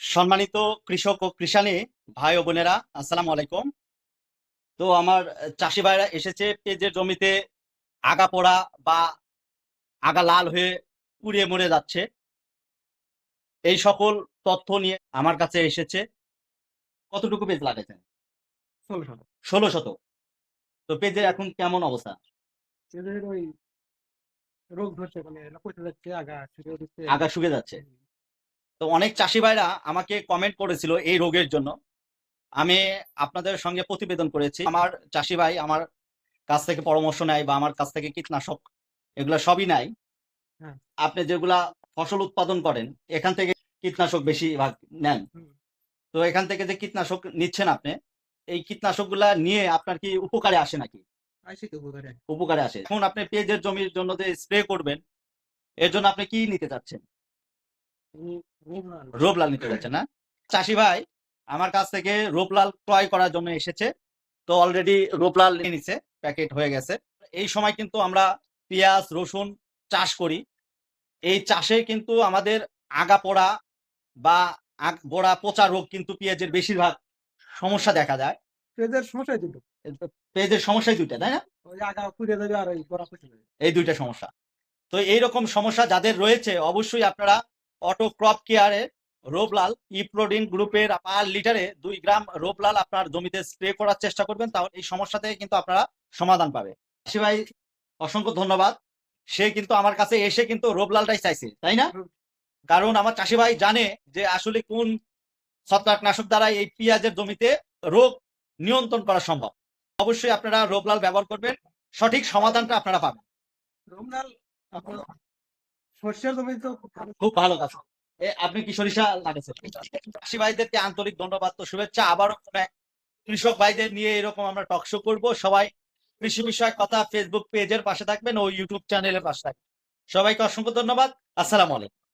সম্মানিত কৃষক ও কৃষানি ভাই ও বোনেরা আসসালামু আলাইকুম। তো আমার চাষি ভাইরা এসেছে পেঁয়াজের জমিতে আগা পোড়া বা আগা লাল হয়ে পুড়িয়ে মরে যাচ্ছে। এই সকল তথ্য নিয়ে আমার কাছে এসেছে। কতটুকু পেজ লাগাইছেন? ষোলো শত তো পেঁয়াজের এখন কেমন অবস্থা? রোগ ধরছে মানে আগা ছুটে দিচ্ছে আগা শুকে যাচ্ছে। তো অনেক চাষি ভাইরা আমাকে কমেন্ট করেছিল এই রোগের জন্য। আমি আপনাদের সঙ্গে প্রতিবেদন করেছি। আমার চাষি ভাই আমার কাছ থেকে পরামর্শ নেয় বা আমার কাছ থেকে কীটনাশক এগুলা সবই নাই হ্যাঁ। আপনি যেগুলা ফসল উৎপাদন করেন এখান থেকে কীটনাশক বেশি ভাগ নেন। তো এখান থেকে যে কীটনাশক নিচ্ছেন আপনি এই কীটনাশকগুলা নিয়ে আপনার কি উপকারে আসে নাকি? উপকারে। আসে। এখন আপনি পেঁয়াজের জমির জন্য যে স্প্রে করবেন এর জন্য আপনি কি নিতে চাচ্ছেন? রোবলাল নিতে যাচ্ছে না। চাষি ভাই আমার কাছ থেকে রোবলাল ক্রয় করার জন্য এসেছে। তো অলরেডি রোবলাল নিয়ে নিছে প্যাকেট হয়ে গেছে। এই সময় কিন্তু আমরা পেঁয়াজ রসুন চাষ করি। এই চাষে কিন্তু আমাদের আগা পোড়া বা আগ গোড়া পচা রোগ কিন্তু পেঁয়াজের বেশিরভাগ সমস্যা দেখা যায়। পেঁয়াজের সমস্যাই দুটো। পেঁয়াজের সমস্যাই দুইটা তাই না? ওই আগা পুড়ে যাবে আর ওই গোড়া পচে যাবে। এই দুইটা সমস্যা। তো এইরকম সমস্যা যাদের রয়েছে অবশ্যই আপনারা অটো ক্রপ কেয়ারের রোবলাল ইপ্রোডিন গ্রুপের পার লিটারে দুই গ্রাম রোবলাল আপনার জমিতে স্প্রে করার চেষ্টা করবেন, তাহলে এই সমস্যা থেকে কিন্তু আপনারা সমাধান পাবে চাষি ভাই, অসংখ্য ধন্যবাদ। সে কিন্তু আমার কাছে এসে কিন্তু রোবলালটাই চাইছে, তাই না? কারণ আমার চাষি ভাই জানে যে আসলে কোন ছত্রাকনাশক দ্বারা এই পেঁয়াজের জমিতে রোগ নিয়ন্ত্রণ করা সম্ভব। অবশ্যই আপনারা রোবলাল ব্যবহার করবেন, সঠিক সমাধানটা আপনারা পাবেন। আপনার সর্ষের জমি তো খুব ভালো। কাজ আপনি কি সরিষা লাগাচ্ছেন চাষি ভাইদেরকে আন্তরিক ধন্যবাদ তো শুভেচ্ছা। আবারও কৃষক ভাইদের নিয়ে এরকম আমরা টকশো করব। সবাই কৃষি বিষয়ক কথা ফেসবুক পেজের পাশে থাকবেন ও ইউটিউব চ্যানেলের পাশে থাকবেন। সবাইকে অসংখ্য ধন্যবাদ। আসসালামু আলাইকুম।